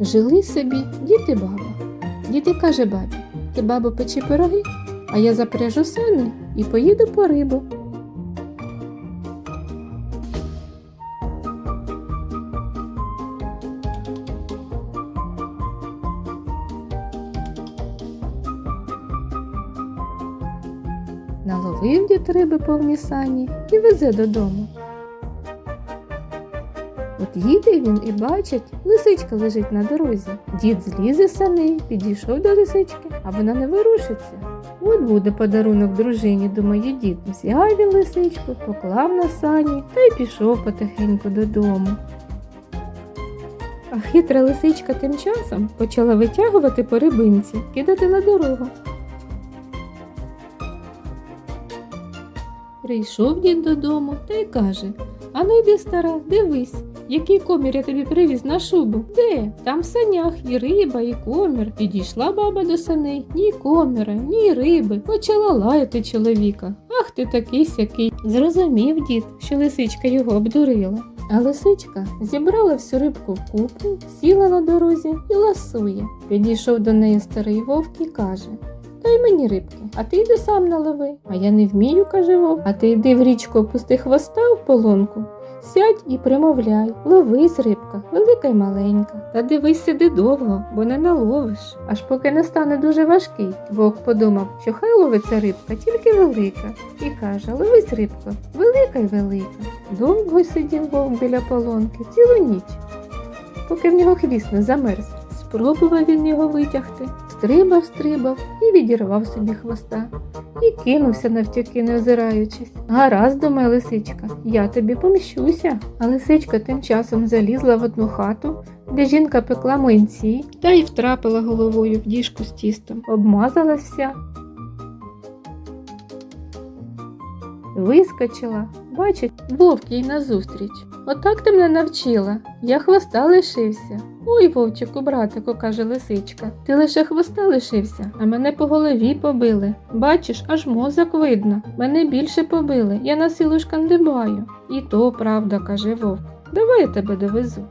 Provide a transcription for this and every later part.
Жили собі дід і баба. Дід каже бабі, ти бабу печи пироги, а я запряжу сани і поїду по рибу. Наловив дід риби повні сані і везе додому. От їде він і бачить, лисичка лежить на дорозі. Дід злізе з саней, підійшов до лисички, а вона не ворушиться. От буде подарунок дружині, думає дід. Взяв він лисичку, поклав на сані та й пішов потихеньку додому. А хитра лисичка тим часом почала витягувати по рибинці, кидати на дорогу. Прийшов дід додому та й каже: А ну йди, стара, дивись, який комір я тобі привіз на шубу. Де? Там в санях і риба, і комір. Підійшла баба до саней, ні коміра, ні риби. Почала лаяти чоловіка. Ах ти такий сякий. Зрозумів дід, що лисичка його обдурила. А лисичка зібрала всю рибку в купу, сіла на дорозі і ласує. Підійшов до неї старий вовк і каже: Дай мені рибки, а ти йди сам налови. А я не вмію, каже вовк. А ти йди в річку опусти хвоста в полонку. Сядь і примовляй, ловись рибка, велика й маленька. Та дивись сиди довго, бо не наловиш. Аж поки не стане дуже важкий. Вовк подумав, що хай ловиться рибка, тільки велика. І каже: Ловись рибко, велика й велика. Довго сидів вовк біля полонки, цілу ніч, поки в нього хвіст не замерз. Спробував він його витягти, стрибав, стрибав відірвав собі хвоста. І кинувся навтяки, не озираючись. Гаразд, думає лисичка, я тобі поміщуся. А лисичка тим часом залізла в одну хату, де жінка пекла млинці, та й втрапила головою в діжку з тістом, обмазалась вся. Вискочила, бачить, вовк їй назустріч. Отак ти мене навчила. Я хвоста лишився. Ой, вовчику, братику, каже лисичка, ти лише хвоста лишився, а мене по голові побили. Бачиш, аж мозок видно. Мене більше побили, я на силу шкандибаю. І то правда, каже вовк. Давай я тебе довезу.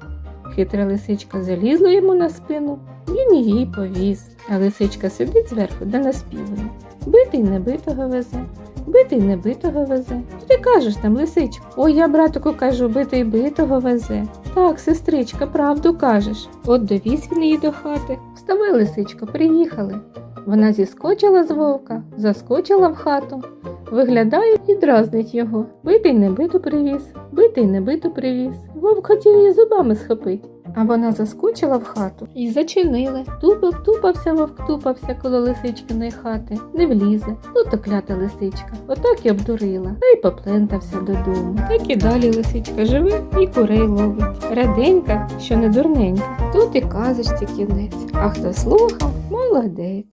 Хитра лисичка залізла йому на спину, він її повіз. А лисичка сидить зверху да наспівує. Битий небитого везе, битий небитого везе. Ти кажеш там, лисичка. Ой, я, братику, кажу, битий битого везе. Так, сестричка, правду кажеш. От довіз він її до хати. Вставай, лисичко, приїхали. Вона зіскочила з вовка, заскочила в хату, виглядає і дразнить його. Битий небиту привіз, битий небиту привіз. Вовк хотів її зубами схопить. А вона заскочила в хату і зачинили. Тупав, тупався вовк, тупався коло лисичкиної хати, не влізе. Ну то клята лисичка. Отак і обдурила, та й поплентався додому. Так і далі лисичка живе і курей ловить. Раденька, що не дурненька. Тут і казочці кінець. А хто слухав, молодець.